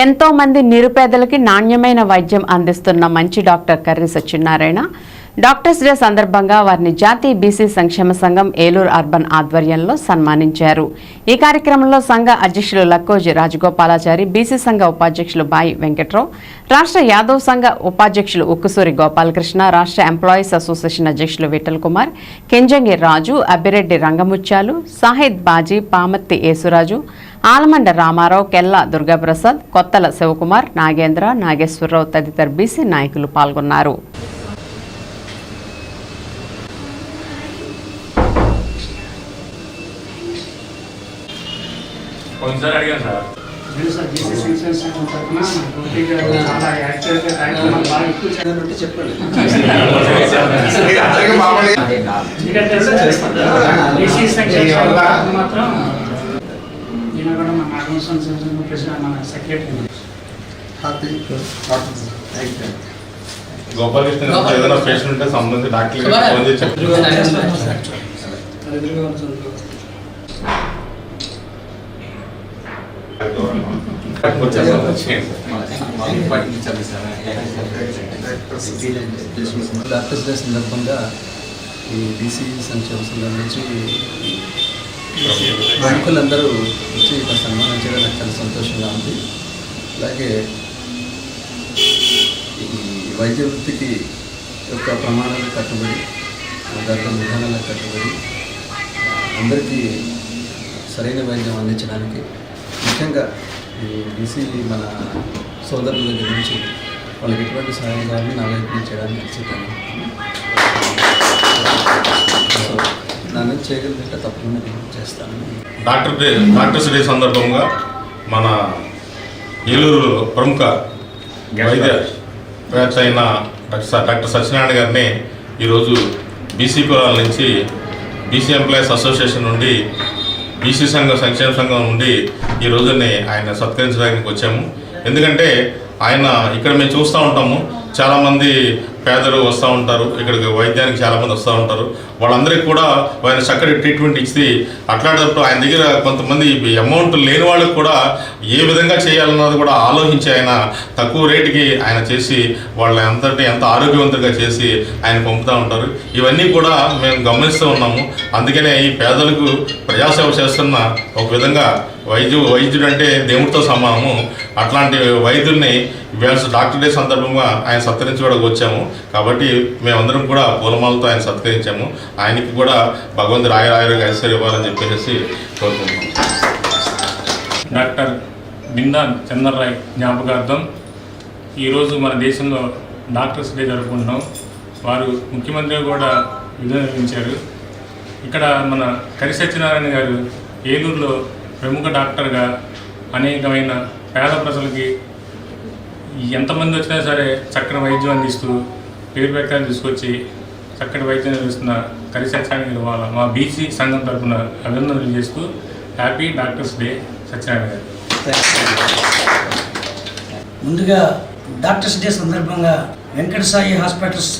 ఎంతో మంది నిరుపేదలకి నాణ్యమైన వైద్యం అందిస్తున్న మంచి doctor Karri Satyanarayana. Doctors day సందర్భంగా వారిని జాతీయ బీసీ సంక్షేమ సంఘం ఏలూరు అర్బన్ ఆధ్వర్యంలో సన్మానించారు. ఈ కార్యక్రమంలో సంఘ అధ్యక్షులు లక్కోజి రాజగోపాలాచారి బీసీ సంఘ ఉపాధ్యక్షులు బాయి వెంకట్రావు రాష్ట్ర యాదవ్ సంఘ ఉపాధ్యక్షులు ఉక్కుసూరి గోపాలకృష్ణ రాష్ట్ర ఎంప్లాయీస్ అసోసియేషన్ అధ్యక్షులు విఠల్ కుమార్ కెంజంగి రాజు అబ్బిరెడ్డి రంగముత్యాలు సాహిద్ బాజీ పామత్తి యేసురాజు ఆలమండ రామారావు కెల్లా దుర్గాప్రసాద్ కొత్తల శివకుమార్ నాగేంద్ర నాగేశ్వరరావు తదితర బీసీ నాయకులు పాల్గొన్నారు కొన్నిసారి అడిగాను సార్ నేను సార్ జీసీ సెన్సెస్ తరఫున మన గోపి గారు చాలా యాక్టివ్గా కార్యక్రమాలు బాగా ఎక్కువ చేయాలి ఉంటే చెప్పండి అందరికీ మామూలు ఎందుకంటే జీసీ సెన్సెస్ మాత్రం ఈయన కూడా మన అడ్మిషన్ సెన్సెస్ ప్రెసిడెంట్ మన సెక్రటరీ. హ్యాపీ గోపాలకృష్ణ ఏదైనా పేషెంట్ ఉంటే సంబంధించి డాక్టర్ ఫోన్ చేసి చెప్పండి. డాక్టర్స్ డే సందర్భంగా ఈ బీసీ సంక్షేమ సంఘం నుంచి బ్యాంకులందరూ వచ్చి ఇక్కడ సన్మానం చేయడం నాకు చాలా సంతోషంగా ఉంది. అలాగే ఈ వైద్య వృత్తికి యొక్క ప్రమాణాలకు కట్టుబడి దాంట్లో విధానాలకు కట్టుబడి అందరికీ సరైన వైద్యం అందించడానికి ముఖ్యంగా ఈ బీసీ మన సోదరుల దగ్గర నుంచి వాళ్ళకి ఎటువంటి సహాయం కావాలని నా వైపు నుంచి చేయడానికి సిద్ధంగా సో నన్ను చేయగలిగితే తప్పకుండా నేను చేస్తాను. డాక్టర్ డే డాక్టర్స్ డే సందర్భంగా మన ఏలూరు ప్రముఖ వైద్య వేత్త అయిన డాక్టర్ డాక్టర్ సత్యనారాయణ గారిని ఈరోజు బీసీ కులాల నుంచి బీసీ ఎంప్లాయీస్ అసోసియేషన్ నుండి బీసీ సంఘం సంక్షేమ సంఘం నుండి ఈ రోజుని ఆయన సత్కరించడానికి వచ్చాము. ఎందుకంటే ఆయన ఇక్కడ మేము చూస్తూ ఉంటాము. చాలామంది పేదలు వస్తూ ఉంటారు ఇక్కడికి వైద్యానికి చాలామంది వస్తూ ఉంటారు. వాళ్ళందరికీ కూడా ఆయన చక్కటి ట్రీట్మెంట్ ఇచ్చి అట్లాంటప్పుడు ఆయన దగ్గర కొంతమంది అమౌంట్ లేని వాళ్ళకి కూడా ఏ విధంగా చేయాలన్నది కూడా ఆలోచించి ఆయన తక్కువ రేటుకి ఆయన చేసి వాళ్ళ అంతటి ఎంత ఆరోగ్యవంతంగా చేసి ఆయన పంపుతూ ఉంటారు. ఇవన్నీ కూడా మేము గమనిస్తూ ఉన్నాము. అందుకనే ఈ పేదలకు ప్రజాసేవ చేస్తున్న ఒక విధంగా వైద్యు వైద్యుడు అంటే దేవుడితో సమానము. అట్లాంటి వైద్యుల్ని ఇవాళ డాక్టర్ డే సందర్భంగా ఆయన సత్కరించుకోవడానికి వచ్చాము. కాబట్టి మేమందరం కూడా పూలమాలతో ఆయన సత్కరించాము. ఆయనకి కూడా భగవంతుడు రాయ రాయగా ఐశ్వర్యం ఇవ్వాలని చెప్పేసి కోరుకుంటున్నాం. డాక్టర్ బిందా చంద్రరాయ్ జ్ఞాపకార్థం ఈరోజు మన దేశంలో డాక్టర్స్ డే జరుపుకుంటున్నాం. వారు ముఖ్యమంత్రి కూడా విధులు ఇక్కడ మన కరి సత్యనారాయణ గారు ఏలూరులో ప్రముఖ డాక్టర్గా అనేకమైన పేద ప్రజలకి ఎంతమంది వచ్చినా సరే చక్కని వైద్యం అందిస్తూ పేరు పెట్టాలని తీసుకొచ్చి చక్కటి వైద్యం అందిస్తున్న కలిసి సత్యనారాయణ గారు మా బీసీ సంఘం తరఫున అభినందనలు చేస్తూ హ్యాపీ డాక్టర్స్ డే సత్యనారాయణ గారు. ముందుగా డాక్టర్స్ డే సందర్భంగా వెంకట సాయి హాస్పిటల్స్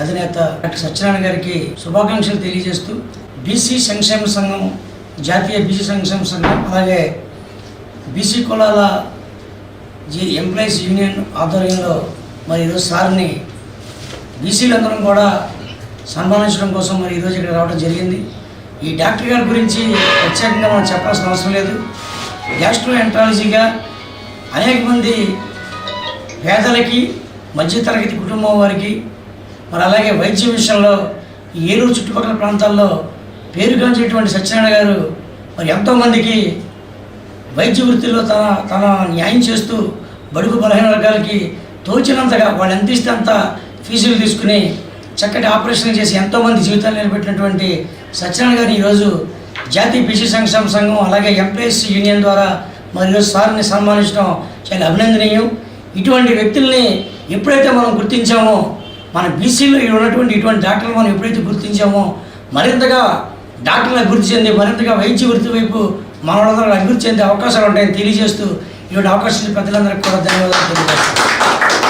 అధినేత డాక్టర్ సత్యనారాయణ గారికి శుభాకాంక్షలు తెలియజేస్తూ బీసీ సంక్షేమ సంఘం జాతీయ బీసీ సంక్షేమ సంఘం అలాగే బీసీ కులాల ఎంప్లాయీస్ యూనియన్ ఆధ్వర్యంలో మరి ఈరోజు సార్ని బీసీలందరం కూడా సన్మానించడం కోసం మరి ఈరోజు ఇక్కడ రావడం జరిగింది. ఈ డాక్టర్ గారి గురించి ప్రత్యేకంగా మనం చెప్పాల్సిన అవసరం లేదు. గ్యాస్ట్రో ఎంట్రాలజీగా అనేక మంది పేదలకి మధ్యతరగతి కుటుంబం వారికి మరి అలాగే వైద్య విషయంలో ఏలూరు చుట్టుపక్కల ప్రాంతాల్లో పేరుగాంచేటువంటి సత్యనారాయణ గారు మరి ఎంతోమందికి వైద్య వృత్తిలో తన తన న్యాయం చేస్తూ బడుగు బలహీన వర్గాలకి తోచినంతగా వాళ్ళు ఎంత ఇస్తే అంత ఫీజులు తీసుకుని చక్కటి ఆపరేషన్ చేసి ఎంతోమంది జీవితాలు నిలబెట్టినటువంటి సత్యనారాయణ గారిని ఈరోజు జాతీయ పిసి సంక్షేమ సంఘం అలాగే ఎంప్లాయీస్ యూనియన్ ద్వారా మరియు సార్ని సన్మానించడం చాలా అభినందనీయం. ఇటువంటి వ్యక్తుల్ని ఎప్పుడైతే మనం గుర్తించామో మన బీసీలో ఉన్నటువంటి ఇటువంటి డాక్టర్లు మనం ఎప్పుడైతే గుర్తించామో మరింతగా డాక్టర్ల గుర్తి చెంది మరింతగా వైద్య వృత్తి వైపు మానవులందరూ అభివృద్ధి చెందే అవకాశాలు ఉంటాయని తెలియజేస్తూ ఇటువంటి అవకాశం ప్రజలందరికీ కూడా ధన్యవాదాలు తెలియజేస్తాను